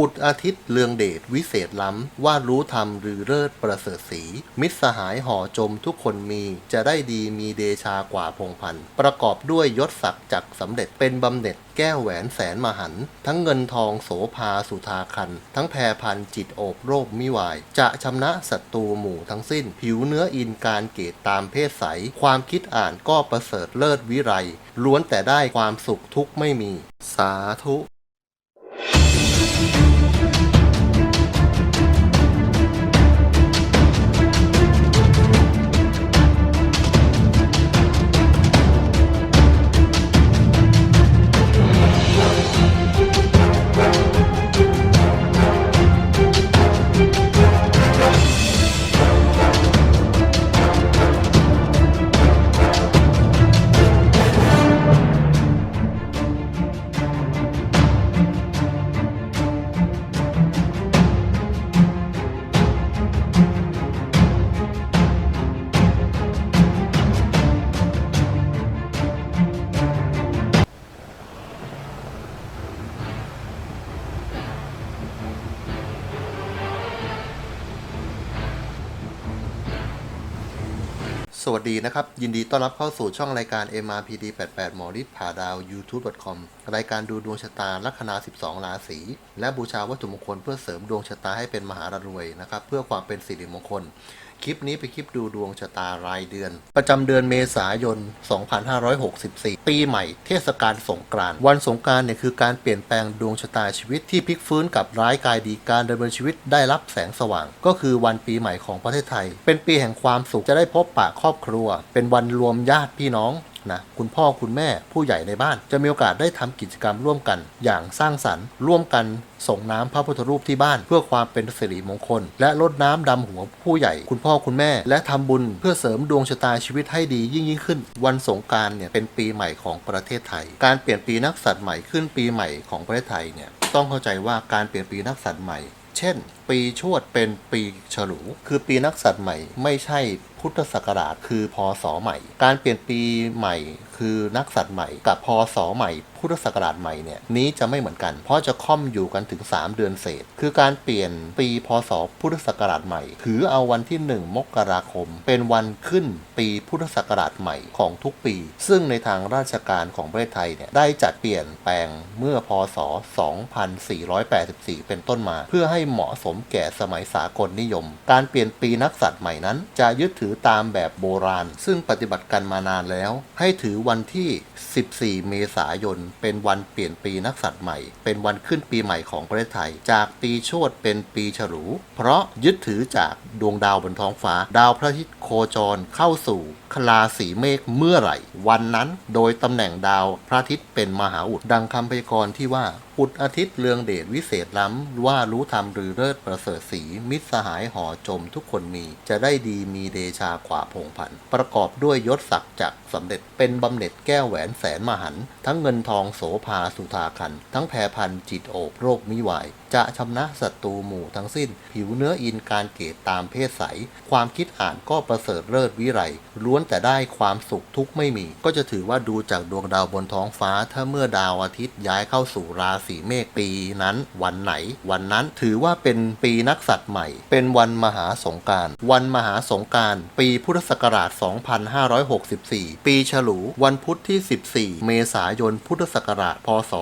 อุดอาทิตย์เลืองเดชวิเศษล้ำ ว่ารู้ธรรมหรือเลิศประเสริฐสี มิตรสหายห่อจมทุกคนมีจะได้ดีมีเดชากว่าพงพันประกอบด้วยยศศักดิ์จักสำเร็จเป็นบำเหน็จแก้วแหวนแสนมหัน ทั้งเงินทองโสภาสุธาคัน ทั้งแพรพันจิตโอบโรคมิวาย จะชำนะศัตรูหมู่ทั้งสิ้น ผิวเนื้ออินการเกตตามเพศใส ความคิดอ่านก็ประเสริฐเลิศวิไรล้วนแต่ได้ความสุขทุกไม่มี สาธุ สวัสดีนะครับ ยินดีต้อนรับเข้าสู่ช่องรายการ MRPD 88หมอฤทธิ์ผ่าดาว YouTube.com รายการดูดวงชะตาลัคนา 12 ราศีและบูชาวัตถุมงคลเพื่อเสริมดวงชะตาให้เป็นมหารวยนะครับ เพื่อความเป็นสิริมงคล คลิปนี้เป็นคลิปดูดวงชะตารายเดือน ประจำเดือนเมษายน 2564 ปีใหม่เทศกาลสงกรานต์วันสงกรานต์เนี่ยคือการเปลี่ยนแปลงดวงชะตาชีวิตที่พลิกฟื้นกับร้ายกายดีการดำเนินชีวิตได้รับแสงสว่าง ก็คือวันปีใหม่ของประเทศไทย เป็นปีแห่งความสุขจะได้พบปะครอบครัว เป็นวันรวมญาติพี่น้อง นะคุณพ่อคุณแม่ผู้ใหญ่ในบ้าน จะมีโอกาสได้ทำกิจกรรมร่วมกัน อย่างสร้างสรรค์ร่วมกันส่งน้ำพระพุทธรูปที่บ้าน เพื่อความเป็นสิริมงคล และรดน้ำดำหัวผู้ใหญ่ คุณพ่อคุณแม่ และทำบุญเพื่อเสริมดวงชะตาชีวิตให้ดียิ่งยิ่งขึ้น วันสงการเนี่ยเป็นปีใหม่ของประเทศไทย การเปลี่ยนปีนักษัตริย์ใหม่ขึ้นปีใหม่ของประเทศไทยเนี่ยต้องเข้าใจว่าการเปลี่ยนปีนักษัตริย์ใหม่ เช่น ปีชวดเป็นปีฉลู คือปีนักษัตริย์ใหม่ไม่ใช่ พุทธศักราชคือพศใหม่ การเปลี่ยนปีใหม่คือนักษัตริย์ใหม่กับพศใหม่พุทธศักราชใหม่เนี่ยนี้จะไม่เหมือนกัน เพราะจะค่อมอยู่กันถึง 3 เดือนเศษ คือการเปลี่ยนปีพศพุทธศักราชใหม่ ถือเอาวันที่ 1 มกราคม เป็นวันขึ้นปีพุทธศักราชใหม่ของทุกปี ซึ่งในทางราชการของประเทศไทยเนี่ยได้จัดเปลี่ยนแปลงเมื่อพศ 2484 เป็นต้นมา เพื่อให้เหมาะสมแก่สมัยสากลนิยม การเปลี่ยนปีนักษัตริย์ใหม่นั้น จะยึดถือตามแบบโบราณ ซึ่งปฏิบัติกันมานานแล้ว ให้ถือวันที่ 14 เมษายน เป็นวันเปลี่ยนปีนักษัตริย์ใหม่ เป็นวันขึ้นปีใหม่ของประเทศไทย จากปีชวดเป็นปีฉลู เพราะยึดถือจากดวงดาวบนท้องฟ้า ดาวพระอาทิตย์โคจรเข้าสู่ คลาสีเมฆเมื่อไหร่ วันนั้นโดยตำแหน่งดาวพระอาทิตย์เป็นมหาอุดดังคำพยากรณ์ที่ว่าอุดอาทิตย์เรืองเดชวิเศษล้ำ ว่ารู้ธรรมหรือเลิศประเสริฐสีมิตรสหายห่อจมทุกคนมีจะได้ดีมีเดชากว่าพงพันประกอบด้วยยศศักดิ์จักสำเร็จเป็นบำเหน็จแก้วแหวนแสนมหัน ทั้งเงินทองโสภาสุธาคัน ทั้งแพรพันจิตโอบโรคมิวาย จะชำนะศัตรูหมู่ทั้งสิ้น ผิวเนื้ออินการเกตตามเพศใส ความคิดอ่านก็ประเสริฐเลิศวิไรล้วนแต่ได้ความสุขทุกไม่มี ก็จะถือว่าดูจากดวงดาวบนท้องฟ้า ถ้าเมื่อดาวอาทิตย์ย้ายเข้าสู่ราศีเมษปีนั้น วันไหน วันนั้นถือว่าเป็นปีนักษัตริย์ใหม่ เป็นวันมหาสงการ วันมหาสงการ ปีพุทธศักราช 2564 ปีฉลูวันพุธที่ 14 เมษายนพุทธศักราช พศ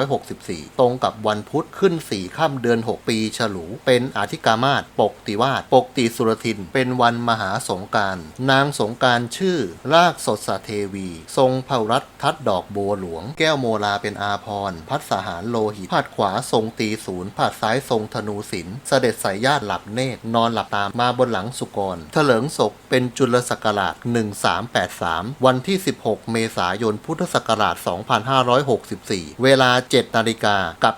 2564 ตรงกับวันพุธขึ้น4ค่ำเดือน 6 ปีฉลู เป็นอาธิกามาศปกติวาสปกติสุรทิน เป็นวันมหาสงการ นางสงการชื่อ รากสดสเทวี ทรงเผ่ารัฐทัดดอกบัวหลวง แก้วโมลาเป็นอาพร พัดสหารโลหิตผาดขวาทรงตีศูนย์ผาดซ้ายทรงธนูศิลป์เสด็จสายญาติหลับเนตรนอนหลับตามมาบนหลังสุกรเถลิงศพเป็นจุลศักราช 1383 วันที่ 16 เมษายนพุทธศักราช 2564 เวลา 7 นาฬิกากับ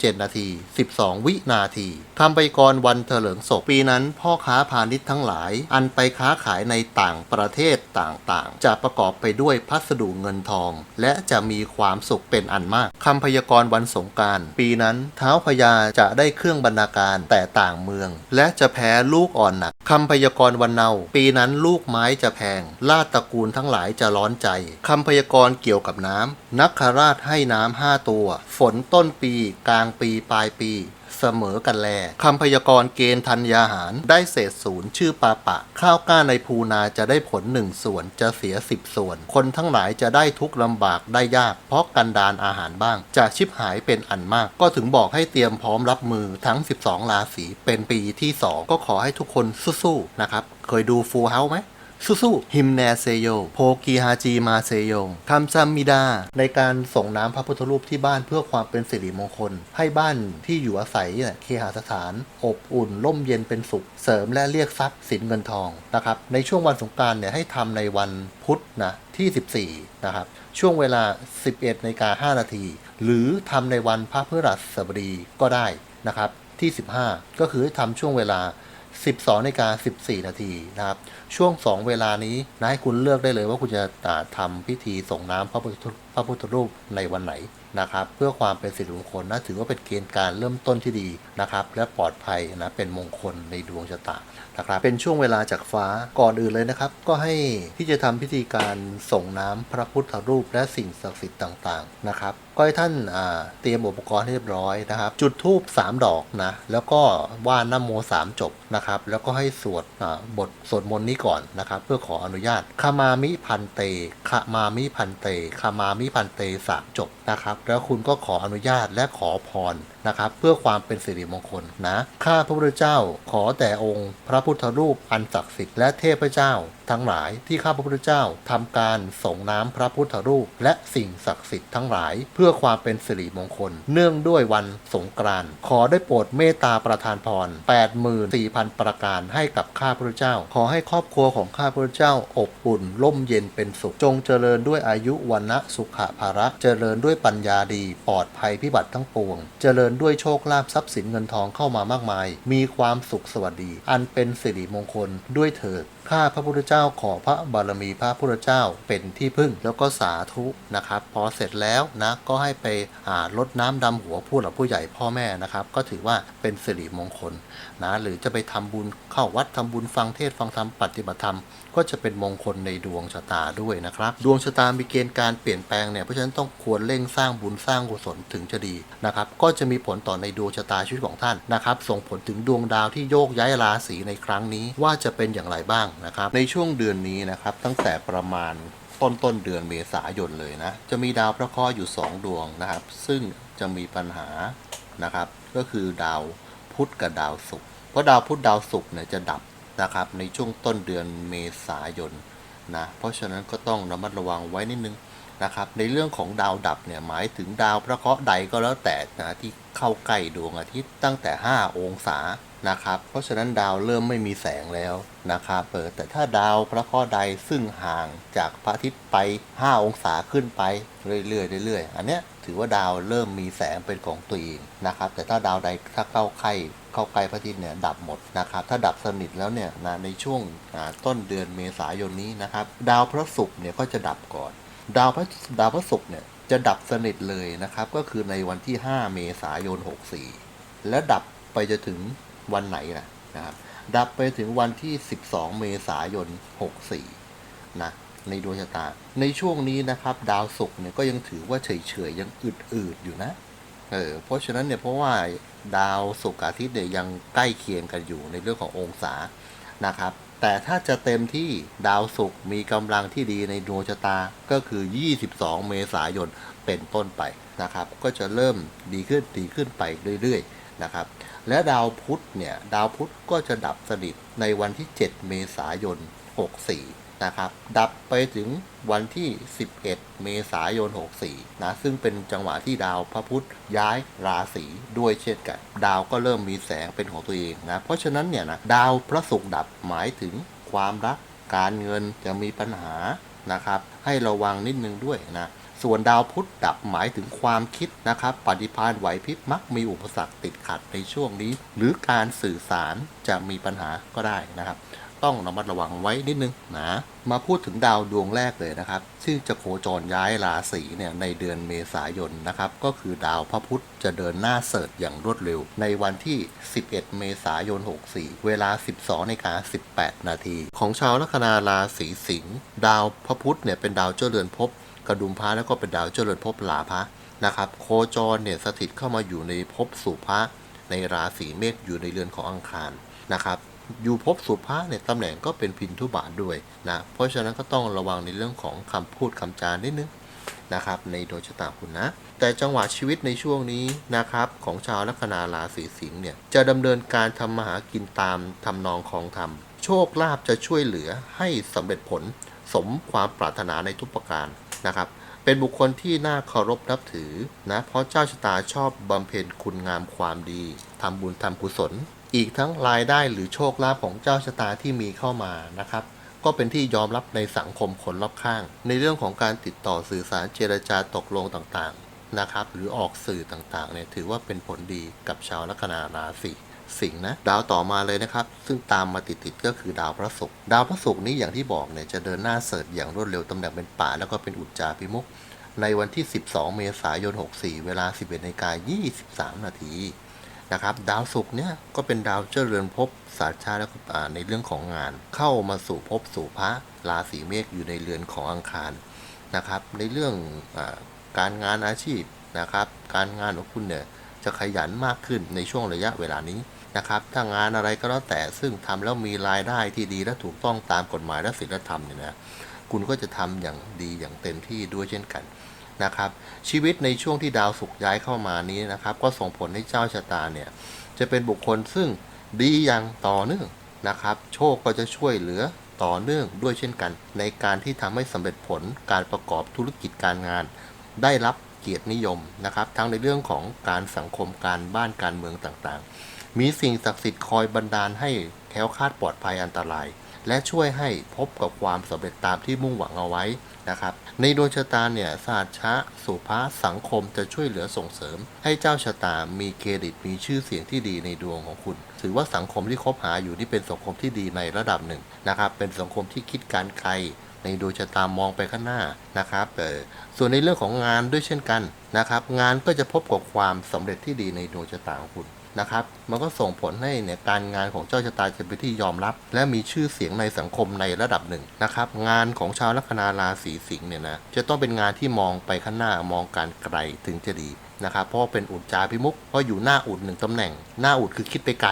37นาที 12 วินาที คำไปกรวันเถลิงศพปีนั้น พ่อค้าพาณิชย์ทั้งหลาย อันไปค้าขายในต่างประเทศต่างๆ จะประกอบไปด้วยพัสดุเงินทอง และจะมีความสุขเป็นอันมากคำพยากรณ์วันสงการปีนั้นเท้าพญาจะได้เครื่องบรรณาการแต่ต่างเมือง และจะแพ้ลูกอ่อนหนักคำพยากรณ์วันเนาปีนั้นลูกไม้จะแพงลาดตระกูลทั้งหลายจะร้อนใจคำพยากรณ์เกี่ยวกับน้ำนักคราชให้น้ำห้าตัว ฝนต้นปี กลางปีปลายปี เสมอกันแลคำพยากรณ์เกณฑ์ธัญญาหาร ได้เศษศูนย์ชื่อปาปะ ข้าวกล้าในภูนาจะได้ผลหนึ่งส่วนจะเสียสิบส่วน คนทั้งหลายจะได้ทุกลำบากได้ยาก เพราะกันดานอาหารบ้าง จะชิบหายเป็นอันมาก ก็ถึงบอกให้เตรียมพร้อมรับมือทั้ง 12 ราศีเป็นปีที่ 2 ก็ขอให้ทุกคนสู้ๆนะครับ เคยดูฟูเฮาไหม สู้ๆฮิมแนเซโยโพกีฮาจีมาเซโยคำซัมมิดา ในการส่งน้ำพระพุทธรูปที่บ้านเพื่อความเป็นสิริมงคล ให้บ้านที่อยู่อาศัยเนี่ยเคหสถาน อบอุ่นร่มเย็นเป็นสุข เสริมและเรียกทรัพย์สินเงินทองนะครับในช่วงวันสงการเนี่ยให้ทำในวันพุธนะที่ 14 นะครับ ช่วงเวลา 11นาฬิกา5นาที หรือทำในวันพระพฤหัสบดีก็ได้นะครับ ที่ 15 ก็คือให้ทำช่วงเวลา 12นาฬิกา14 นาทีนะครับช่วง 2 เวลานี้นะให้คุณเลือกได้เลยว่าคุณจะอ่าทำพิธีส่งน้ำพระพุทธพระพุทธรูปในวันไหนนะครับ เพื่อความเป็นสิริมงคลนะถือว่าเป็นเกณฑ์การเริ่มต้นที่ดีนะครับ และปลอดภัยนะเป็นมงคลในดวงชะตานะครับ เป็นช่วงเวลาจากฟ้าก่อนอื่นเลยนะครับ ก็ให้ที่จะทำพิธีการส่งน้ำพระพุทธรูปและสิ่งศักดิ์สิทธิ์ต่างๆนะครับก็ให้ท่านเตรียมอุปกรณ์ให้เรียบร้อยนะครับ จุดธูป3ดอกนะแล้วก็ว่านน้ำโม3จบนะครับ แล้วก็ให้สวดบทสวดมนต์นี้ก่อนนะครับ เพื่อขออนุญาตคามามิพันเตคามามิพันเตคามามิพันเตสามจบนะครับ แล้วคุณก็ขออนุญาตและขอพรนะครับ เพื่อความเป็นสิริมงคลนะข้าพระพุทธเจ้าขอแต่องค์ พระพุทธรูปอันศักดิ์สิทธิ์และเทพเจ้า ทั้งหลายที่ข้าพระพุทธเจ้าทำการส่งน้ำพระพุทธรูป และสิ่งศักดิ์สิทธิ์ทั้งหลาย เพื่อความเป็นสิริมงคล เนื่องด้วยวันสงกรานต์ขอได้โปรดเมตตาประทานพร84,000 ประการให้กับข้าพระพุทธเจ้า ขอให้ครอบครัวของข้าพระพุทธเจ้าอบอุ่นร่มเย็นเป็นสุข จงเจริญด้วยอายุวันนะสุขภาระ เจริญด้วยปัญญาดี ปลอดภัยพิบัติทั้งปวง เจริญด้วยโชคลาภทรัพย์สินเงินทองเข้ามามากมาย มีความสุขสวัสดี อันเป็นสิริมงคลด้วยเถิด ข้าพระพุทธเจ้าขอพระบารมีพระพุทธเจ้าเป็นที่พึ่งแล้วก็สาธุนะครับ พอเสร็จแล้วนะก็ให้ไปอ่ารดน้ำดำหัวผู้หลักผู้ใหญ่พ่อแม่นะครับ ก็ถือว่าเป็นสิริมงคลนะหรือจะไปทำบุญเข้าวัดทำบุญฟังเทศฟังธรรมปฏิบัติธรรม ก็จะเป็นมงคลในดวงชะตาด้วยนะครับ ดวงชะตามีเกณฑ์การเปลี่ยนแปลงเนี่ยเพราะฉะนั้นต้องควรเร่งสร้างบุญสร้างกุศลถึงจะดีนะครับก็จะมีผลต่อในดวงชะตาชีวิตของท่านนะครับส่งผลถึงดวงดาวที่โยกย้ายราศีในครั้งนี้ว่าจะเป็นอย่างไรบ้างนะครับในช่วงเดือนนี้นะครับตั้งแต่ประมาณต้นต้นเดือนเมษายนเลยนะ จะมีดาวพระเคราะห์อยู่ 2 ดวงนะครับ ซึ่งจะมีปัญหานะครับ ก็คือดาวพุธกับดาวศุกร์เพราะดาวพุธดาวศุกร์เนี่ยจะดับ นะครับในช่วงต้นเดือนเมษายนนะเพราะฉะนั้นก็ต้องระมัดระวังไว้นิดนึงนะครับในเรื่องของดาวดับเนี่ยหมายถึงดาวพระเคราะห์ใดก็แล้วแต่นะที่เข้าใกล้ดวงอาทิตย์ตั้งแต่ 5 องศานะครับเพราะฉะนั้นดาวเริ่มไม่มีแสงแล้วนะครับเปิดแต่ถ้าดาวพระเคราะห์ใดซึ่งห่างจากพระอาทิตย์ไป 5 องศาขึ้นไปเรื่อยๆเรื่อยๆอันเนี้ย ถือว่าดาวเริ่มมีแสงเป็นของตัวเองนะครับ แต่ถ้าดาวใดถ้าเข้าใกล้เข้าใกล้พระอาทิตย์เนี่ยดับหมดนะครับ ถ้าดับสนิทแล้วเนี่ยนะในช่วงต้นเดือนเมษายนนี้นะครับ ดาวพระศุกร์เนี่ยก็จะดับก่อน ดาวพระดาวพระศุกร์เนี่ยจะดับสนิทเลยนะครับ ก็คือในวันที่ 5 เมษายน 64 และดับไปจะถึงวันไหนนะนะครับ ดับไปถึงวันที่ 12 เมษายน 64 นะ ในดวงชะตา ในช่วงนี้นะครับ ดาวศุกร์เนี่ยก็ยังถือว่าเฉยๆยังอืดๆอยู่นะเออเพราะฉะนั้นเนี่ยเพราะว่าดาวศุกร์อาทิตย์เนี่ยยังใกล้เคียงกันอยู่ในเรื่องขององศานะครับ แต่ถ้าจะเต็มที่ดาวศุกร์มีกำลังที่ดีในดวงชะตาก็คือ 22 เมษายนเป็นต้นไปนะครับ ก็จะเริ่มดีขึ้นดีขึ้นไปเรื่อยๆนะครับ และดาวพุธเนี่ยดาวพุธก็จะดับสนิทในวันที่ 7 เมษายน 64 นะครับ ดับไปถึงวันที่ 11 เมษายน 64 นะ ซึ่งเป็นจังหวะที่ดาวพระพุธย้ายราศีด้วยเช่นกัน ดาวก็เริ่มมีแสงเป็นของตัวเองนะ เพราะฉะนั้นเนี่ยนะดาวพระศุกร์ดับหมายถึงความรัก การเงินจะมีปัญหานะครับ ให้ระวังนิดนึงด้วยนะส่วนดาวพุธดับหมายถึงความคิดนะครับ ปฏิภาณไหวพริบมักมีอุปสรรคติดขัดในช่วงนี้ หรือการสื่อสารจะมีปัญหาก็ได้นะครับ ต้องระมัดระวังไว้นิดนึงนะมาพูดถึงดาวดวงแรกเลยนะครับ ซึ่งจะโคจรย้ายราศีเนี่ยในเดือนเมษายนนะครับ ก็คือดาวพระพุธจะเดินหน้าเสริฐอย่างรวดเร็ว ในวันที่ 11 เมษายน 64 เวลา 12นกา18 นาที ของชาวลัคนาราศีสิงห์ดาวพระพุธเนี่ยเป็นดาวเจ้าเรือนภพกระดุมพระแล้วก็เป็นดาวเจ้าเรือนภพลาภะนะครับโคจรเนี่ยสถิตเข้ามาอยู่ในภพสุภะในราศีเมษอยู่ในเรือนของอังคารนะครับ อยู่ภพสุภาเนี่ยตำแหน่งก็เป็นพินทุบาทด้วยนะ เพราะฉะนั้นก็ต้องระวังในเรื่องของคำพูดคำจานิดนึงนะครับในดวงชะตาคุณนะ แต่จังหวะชีวิตในช่วงนี้นะครับของชาวลัคนาราศีสิงห์เนี่ยจะดำเนินการทำมาหากินตามทำนองของธรรม โชคลาภจะช่วยเหลือให้สำเร็จผลสมความปรารถนาในทุกประการนะครับเป็นบุคคลที่น่าเคารพนับถือนะเพราะเจ้าชะตาชอบบำเพ็ญคุณงามความดีทำบุญทำกุศล อีกทั้งรายได้หรือโชคลาภของเจ้าชะตาที่มีเข้ามานะครับ ก็เป็นที่ยอมรับในสังคมคนรอบข้าง ในเรื่องของการติดต่อสื่อสารเจรจาตกลงต่างๆนะครับ หรือออกสื่อต่างๆเนี่ยถือว่าเป็นผลดีกับชาวลัคนาราศีสิงห์นะดาวต่อมาเลยนะครับ ซึ่งตามมาติดๆก็คือดาวพระศุกร์ดาวพระศุกร์นี้อย่างที่บอกเนี่ยจะเดินหน้าเสริฐอย่างรวดเร็วตำแหน่งเป็นป่าแล้วก็เป็นอุจจาพิมุกในวันที่ 12 เมษายน 64 เวลา 11นาฬิกา23 นาที นะครับ ดาวศุกร์เนี่ยก็เป็นดาวเจ้าเรือนภพสาชาและในเรื่องของงาน เข้ามาสู่ภพสู่พระราศีเมษอยู่ในเรือนของอังคารนะครับ ในเรื่องอการงานอาชีพนะครับ การงานของคุณเนี่ยจะขยันมากขึ้นในช่วงระยะเวลานี้นะครับถ้างานอะไรก็แล้วแต่ซึ่งทำแล้วมีรายได้ที่ดีและถูกต้องตามกฎหมายและศีลธรรมเนี่ยนะคุณก็จะทำอย่างดีอย่างเต็มที่ด้วยเช่นกัน นะครับ ชีวิตในช่วงที่ดาวศุกร์ย้ายเข้ามานี้นะครับ ก็ส่งผลให้เจ้าชะตาเนี่ย จะเป็นบุคคลซึ่งดีอย่างต่อเนื่องนะครับ โชคก็จะช่วยเหลือต่อเนื่องด้วยเช่นกัน ในการที่ทำให้สำเร็จผลการประกอบธุรกิจการงาน ได้รับเกียรตินิยมนะครับ ทั้งในเรื่องของการสังคมการบ้านการเมืองต่างๆ มีสิ่งศักดิ์สิทธิ์คอยบันดาลให้แคล้วคลาดปลอดภัยอันตราย และช่วยให้พบกับความสำเร็จตามที่มุ่งหวังเอาไว้นะครับ ในดวงชะตาเนี่ยศาสตร์ชะสุภาสังคมจะช่วยเหลือส่งเสริม ให้เจ้าชะตามีเครดิตมีชื่อเสียงที่ดีในดวงของคุณ ถือว่าสังคมที่คบหาอยู่นี่เป็นสังคมที่ดีในระดับหนึ่งนะครับ เป็นสังคมที่คิดการไกลในดวงชะตามองไปข้างหน้านะครับเออส่วนในเรื่องของงานด้วยเช่นกันนะครับ งานก็จะพบกับความสำเร็จที่ดีในดวงชะตาของคุณ นะครับ มันก็ส่งผลให้เนี่ยการงานของเจ้าชะตาจะเป็นที่ยอมรับ และมีชื่อเสียงในสังคมในระดับหนึ่งนะครับ งานของชาวลัคนาราศีสิงห์เนี่ยนะจะต้องเป็นงานที่มองไปข้างหน้ามองการไกลถึงจะดีนะครับเพราะเป็นอุจจาพิมุกเพราะอยู่หน้าอุดหนึ่งตำแหน่ง หน้าอุดคือคิดไปไกล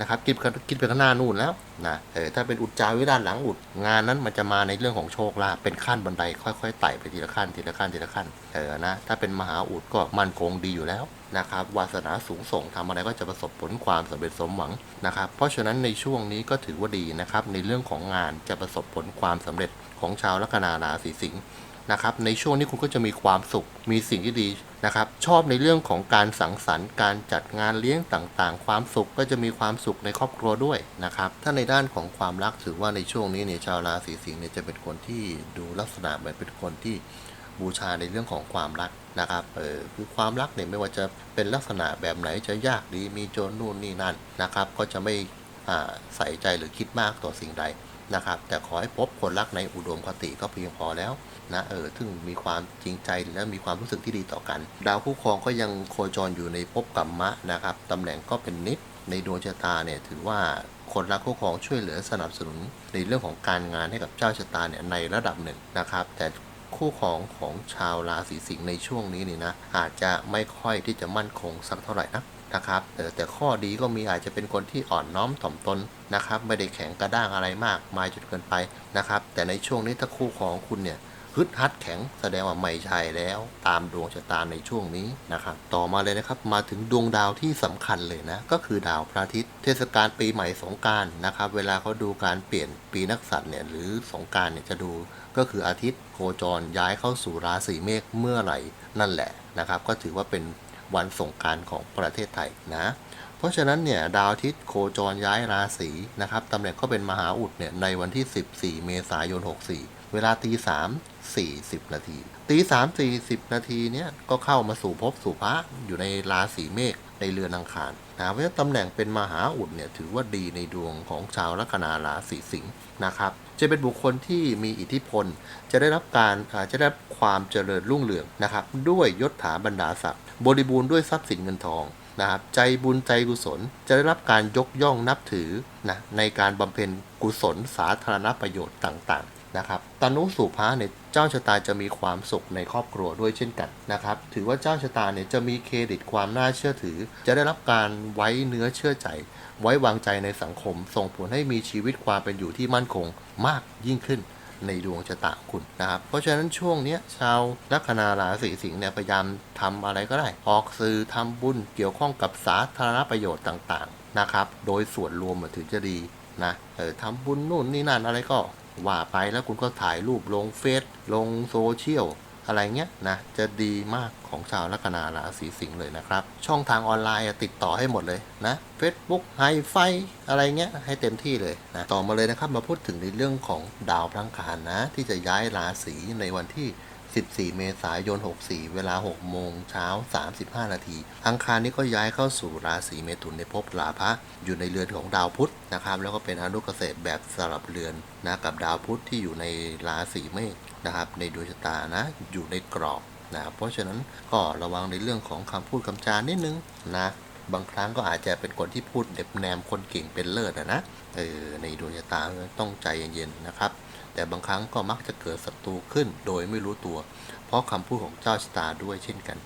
นะครับคิดคิดไปข้างหน้านู่นแล้วนะเออถ้าเป็นอุจจาวิด้านหลังอุดงานนั้นมันจะมาในเรื่องของโชคลาภเป็นขั้นบันไดค่อยๆไต่ไปทีละขั้นทีละขั้นทีละขั้นเออนะถ้าเป็นมหาอุดก็มั่นคงดีอยู่แล้วนะครับวาสนาสูงส่งทำอะไรก็จะประสบผลความสำเร็จสมหวังนะครับเพราะฉะนั้นในช่วงนี้ก็ถือว่าดีนะครับในเรื่องของงานจะประสบผลความสำเร็จของชาวลัคนาราศีสิงห์ นะครับในช่วงนี้คุณก็จะมีความสุขมีสิ่งที่ดีนะครับชอบในเรื่องของการสังสรรค์การจัดงานเลี้ยงต่างๆ ความสุขก็จะมีความสุขในครอบครัวด้วยนะครับถ้าในด้านของความรักถือว่าในช่วงนี้เนี่ยชาวราศีสิงห์เนี่ยจะเป็นคนที่ดูลักษณะเหมือนเป็นคนที่บูชาในเรื่องของความรักนะครับเออคือความรักเนี่ยไม่ว่าจะเป็นลักษณะแบบไหนจะยากดีมีโจรนู่นนี่นั่นนะครับก็จะไม่ใส่ใจหรือคิดมากต่อสิ่งใด นะครับ แต่ขอให้พบคนรักในอุดมคติก็เพียงพอแล้วนะเออซึ่งมีความจริงใจและมีความรู้สึกที่ดีต่อกัน ดาวคู่ครองก็ยังโคจรอยู่ในภพกัมมะนะครับตำแหน่งก็เป็นนิดในดวงชะตาเนี่ยถือว่าคนรักคู่ครองช่วยเหลือสนับสนุน ในเรื่องของการงานให้กับเจ้าชะตาเนี่ยในระดับหนึ่งนะครับ แต่คู่ของของชาวราศีสิงห์ในช่วงนี้นี่นะอาจจะไม่ค่อยที่จะมั่นคงสักเท่าไหร่นะ นะครับเออแต่ข้อดีก็มีอาจจะเป็นคนที่อ่อนน้อมถ่อมตนนะครับ ไม่ได้แข็งกระด้างอะไรมากมายจนเกินไปนะครับ แต่ในช่วงนี้ถ้าคู่ของคุณเนี่ยฮึดฮัดแข็งแสดงว่าไม่ใช่แล้วตามดวงชะตาในช่วงนี้นะครับ ต่อมาเลยนะครับมาถึงดวงดาวที่สำคัญเลยนะ ก็คือดาวพระอาทิตย์ เทศกาลปีใหม่สงการนะครับ เวลาเขาดูการเปลี่ยนปีนักษัตรเนี่ยหรือสงการเนี่ยจะดูก็คืออาทิตย์โคจรย้ายเข้าสู่ราศีเมษเมื่อไหร่นั่นแหละนะครับ ก็ถือว่าเป็น วันสงการของประเทศไทยนะ เพราะฉะนั้นเนี่ยดาวอาทิตย์โคจรย้ายราศีนะครับตำแหน่งก็เป็นมหาอุดเนี่ยในวันที่ 14 เมษายน 64 เวลาตีสามสี่สิบนาทีตีสามสี่สิบนาทีเนี่ยก็เข้ามาสู่ภพสู่พระอยู่ในราศีเมษในเรือนอังคารนะเพราะฉะนั้นตำแหน่งเป็นมหาอุดเนี่ยถือว่าดีในดวงของชาวลัคนาราศีสิงห์นะครับจะเป็นบุคคลที่มีอิทธิพล จะได้รับการจะได้รับความเจริญรุ่งเรืองนะครับ ด้วยยศถาบรรดาศักดิ์ บริบูรณ์ด้วยทรัพย์สินเงินทองนะครับใจบุญใจกุศลจะได้รับการยกย่องนับถือนะในการบำเพ็ญกุศลสาธารณประโยชน์ต่างๆนะครับตานุสุภาเนี่ยเจ้าชะตาจะมีความสุขในครอบครัวด้วยเช่นกันนะครับถือว่าเจ้าชะตาเนี่ยจะมีเครดิตความน่าเชื่อถือ จะได้รับการไว้เนื้อเชื่อใจ ไว้วางใจในสังคม ส่งผลให้มีชีวิตความเป็นอยู่ที่มั่นคงมากยิ่งขึ้น ในดวงชะตางคุณนะครับ เพราะฉะนั้นช่วงนี้ชาวลัคนาราศีสิงห์เนี่ยพยายามทำอะไรก็ได้ ออกสื่อทำบุญเกี่ยวข้องกับสาธารณประโยชน์ต่างๆนะครับ โดยส่วนรวมถึงจะดีนะเออทำบุญนู่นนี่นั่นอะไรก็ว่าไปแล้วคุณก็ถ่ายรูปลงเฟซลงโซเชียล อะไรเงี้ยนะจะดีมากของชาวลัคนาราศีสิงห์เลยนะครับ ช่องทางออนไลน์ติดต่อให้หมดเลยนะ Facebook ไฮไฟอะไรเงี้ยให้เต็มที่เลยนะต่อมาเลยนะครับมาพูดถึงในเรื่องของดาวพลังคารนะ ที่จะย้ายราศีในวันที่ 14 เมษายน 64 เวลา 6 โมงเช้า 35 นาที อังคารนี้ก็ย้ายเข้าสู่ราศีเมถุนในภพลาภะอยู่ในเรือนของดาวพุธนะครับ แล้วก็เป็นอนุเกษตรแบบสลับเรือนนะกับดาวพุธที่อยู่ในราศีเมษนะครับ ในดวงชะตานะ อยู่ในกรอบนะครับเพราะฉะนั้นก็ระวังในเรื่องของคำพูดคำจานิดนึงนะบางครั้งก็อาจจะเป็นคนที่พูดเด็บแนมคนเก่งเป็นเลิศอะนะ เออ ในดวงชะตาต้องใจเย็นๆนะครับ แต่บางครั้งก็มักจะเกิดศัตรูขึ้นโดยไม่รู้ตัว เพราะคำพูดของเจ้าชะตาด้วยเช่นกัน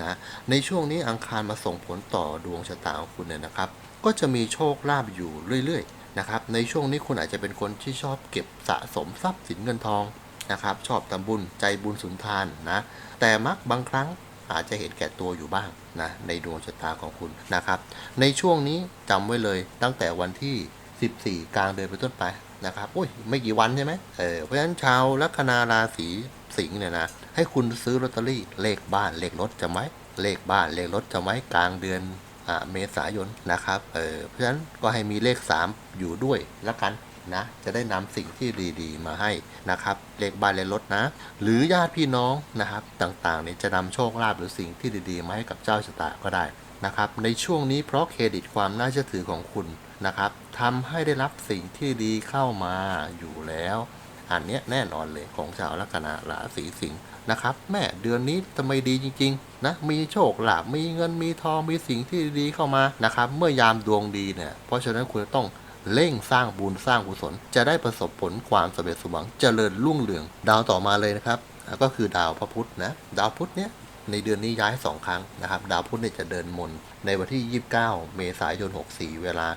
นะในช่วงนี้อังคารมาส่งผลต่อดวงชะตาของคุณเนี่ยนะครับ ก็จะมีโชคลาภอยู่เรื่อยๆนะครับในช่วงนี้คุณอาจจะเป็นคนที่ชอบเก็บสะสมทรัพย์สินเงินทองนะครับชอบทำบุญใจบุญสุนทานนะแต่มักบางครั้งอาจจะเห็นแก่ตัวอยู่บ้างนะในดวงชะตาของคุณนะครับ ในช่วงนี้จำไว้เลยตั้งแต่วันที่ 14 กลางเดือนเป็นต้นไป นะครับโอ้ยไม่กี่วันใช่ไหมเออเพราะฉะนั้นชาวลัคนาราศีสิงห์เนี่ยนะให้คุณซื้อลอตเตอรี่เลขบ้านเลขรถจำไว้เลขบ้านเลขรถจำไว้กลางเดือนอ่าเมษายนนะครับเออเพราะฉะนั้นก็ให้มีเลข 3 อยู่ด้วยแล้วกันนะจะได้นำสิ่งที่ดีๆ มาให้นะครับเลขบ้านเลขรถนะ หรือญาติพี่น้องนะครับต่างๆเนี่ยจะนำโชคลาภหรือสิ่งที่ดีๆ มาให้กับเจ้าชะตาก็ได้นะครับในช่วงนี้เพราะเครดิตความน่าเชื่อถือของคุณ นะครับทำให้ได้รับสิ่งที่ดีเข้ามาอยู่แล้ว อันเนี้ยแน่นอนเลยของชาวลัคนาราศีสิงห์นะครับ แม่เดือนนี้ทำไมดีจริง ๆ นะ มีโชคลาภมีเงินมีทองมีสิ่งที่ดีเข้ามานะครับ เมื่อยามดวงดีเนี่ยเพราะฉะนั้นคุณจะต้องเร่งสร้างบุญสร้างกุศล จะได้ประสบผลความสำเร็จสมหวังเจริญรุ่งเรือง ดาวต่อมาเลยนะครับ ก็คือดาวพระพุธนะ ดาวพุธเนี้ยในเดือนนี้ย้ายสองครั้งนะครับ ดาวพุธเนี่ยจะเดินมนในวันที่ 29 เมษายน 64 เวลา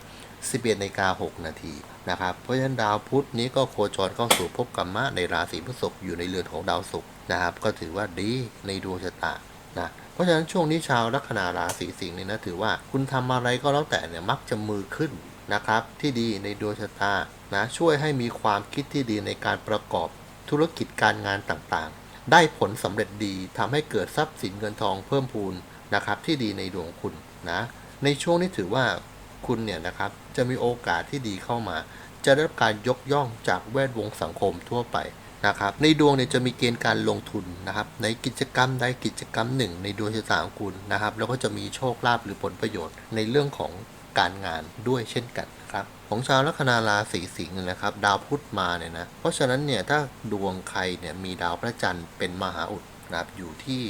11นาฬิกา6นาทีนะครับ เพราะฉะนั้นดาวพุธนี้ก็โคจรเข้าสู่ภพกรรมะในราศีพฤษภอยู่ในเรือนของดาวศุกร์นะครับ ก็ถือว่าดีในดวงชะตานะเพราะฉะนั้นช่วงนี้ชาวลัคนาราศีสิงห์นี่นะถือว่าคุณทำอะไรก็แล้วแต่เนี่ยมักจะมือขึ้นนะครับ ที่ดีในดวงชะตานะช่วยให้มีความคิดที่ดีในการประกอบธุรกิจการงานต่างๆ ได้ผลสำเร็จดีทำให้เกิดทรัพย์สินเงินทองเพิ่มพูนนะครับที่ดีในดวงคุณนะในช่วงนี้ถือว่าคุณเนี่ยนะครับ จะมีโอกาสที่ดีเข้ามา จะได้รับการยกย่องจากแวดวงสังคมทั่วไปนะครับ ในดวงเนี่ยจะมีเกณฑ์การลงทุนนะครับ ในกิจกรรมใดกิจกรรมหนึ่ง ในดวงชะตาของคุณนะครับ แล้วก็จะมีโชคลาภหรือผลประโยชน์ในเรื่องของการงานด้วยเช่นกันนะครับของชาวลัคนาราศีสิงห์เนี่ยนะครับ ดาวพุธมาเนี่ยนะเพราะฉะนั้นเนี่ยถ้าดวงใครเนี่ยมีดาวพระจันทร์เป็นมหาอุดนะครับอยู่ที่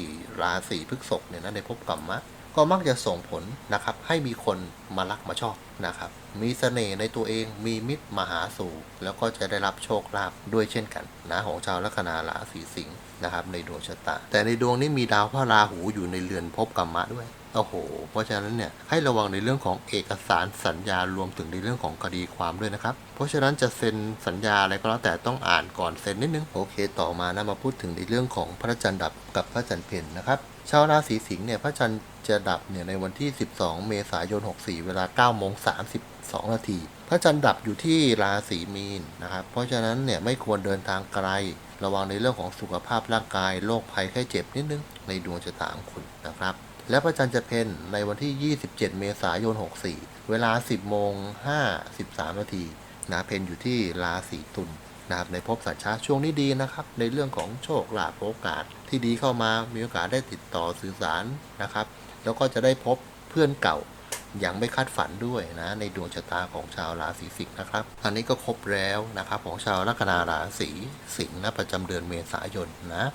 ราศีพฤษภเนี่ยนะในภพกรรมะ ก็มักจะส่งผลนะครับให้มีคนมารักมาชอบนะครับ มีเสน่ห์ในตัวเองมีมิตรมหาสู่ แล้วก็จะได้รับโชคลาภด้วยเช่นกันนะของชาวลัคนาราศีสิงห์นะครับในดวงชะตา แต่ในดวงนี้มีดาวพระราหูอยู่ในเรือนภพกรรมะด้วยโอ้โห เพราะฉะนั้นเนี่ยให้ระวังในเรื่องของเอกสารสัญญารวมถึงในเรื่องของคดีความด้วยนะครับ เพราะฉะนั้นจะเซ็นสัญญาอะไรก็แล้วแต่ต้องอ่านก่อนเซ็นนิดนึง โอเค ต่อมานะมาพูดถึงในเรื่องของพระจันทร์ดับกับพระจันทร์เพ็ญนะครับ ชาวราศีสิงห์เนี่ยพระจันทร์จะดับเนี่ยในวันที่ 12 เมษายน 64 เวลา9โมง32 นาที พระจันทร์ดับอยู่ที่ราศีมีนนะครับ เพราะฉะนั้นเนี่ยไม่ควรเดินทางไกล ระวังในเรื่องของสุขภาพร่างกายโรคภัยไข้เจ็บนิดนึงในดวงชะตาของคุณนะครับ และพระจันทร์จะเพ็ญในวันที่ 27 เมษายน 64 เวลา 10โมง53 นาทีนะเพ็ญอยู่ที่ราศีตุล นะครับในภพสัญชาช่วงนี้ดีนะครับ ในเรื่องของโชคลาภโอกาสที่ดีเข้ามามีโอกาสได้ติดต่อสื่อสารนะครับ แล้วก็จะได้พบเพื่อนเก่ายังไม่คาดฝันด้วยนะในดวงชะตาของชาวราศีสิงห์นะครับ อันนี้ก็ครบแล้วนะครับของชาวลัคนาราศีสิงห์นะประจำเดือนเมษายนนะ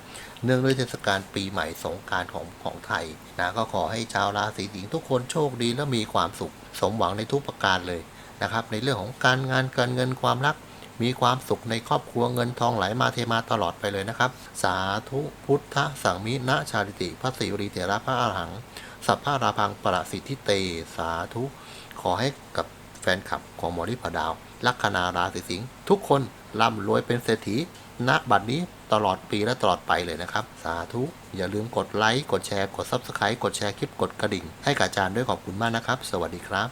เนื่องด้วยเทศกาลปีใหม่สงการของของไทยนะก็ขอให้ชาวราศีสิงห์ทุกคนโชคดีและมีความสุข สมหวังในทุกประการเลยนะครับ ในเรื่องของการงานการเงินความรัก มีความสุขในครอบครัวเงินทองไหลมาเทมาตลอดไปเลยนะครับ สาธุพุทธสังมินะชาลิติพระศิวรีเถระพระอรหัง สัพพะราพังปรสิทธิเต สาธุ ขอให้กับแฟนคลับของหมอริพดาว ลัคนาราศีสิงห์ทุกคนร่ำรวยเป็นเศรษฐีณบัดนี้ตลอดปีและตลอดไปเลยนะครับ สาธุ อย่าลืมกดไลค์ กดแชร์ กด Subscribe กดแชร์คลิป กดกระดิ่ง ให้กับอาจารย์ด้วยขอบคุณมากนะครับ สวัสดีครับ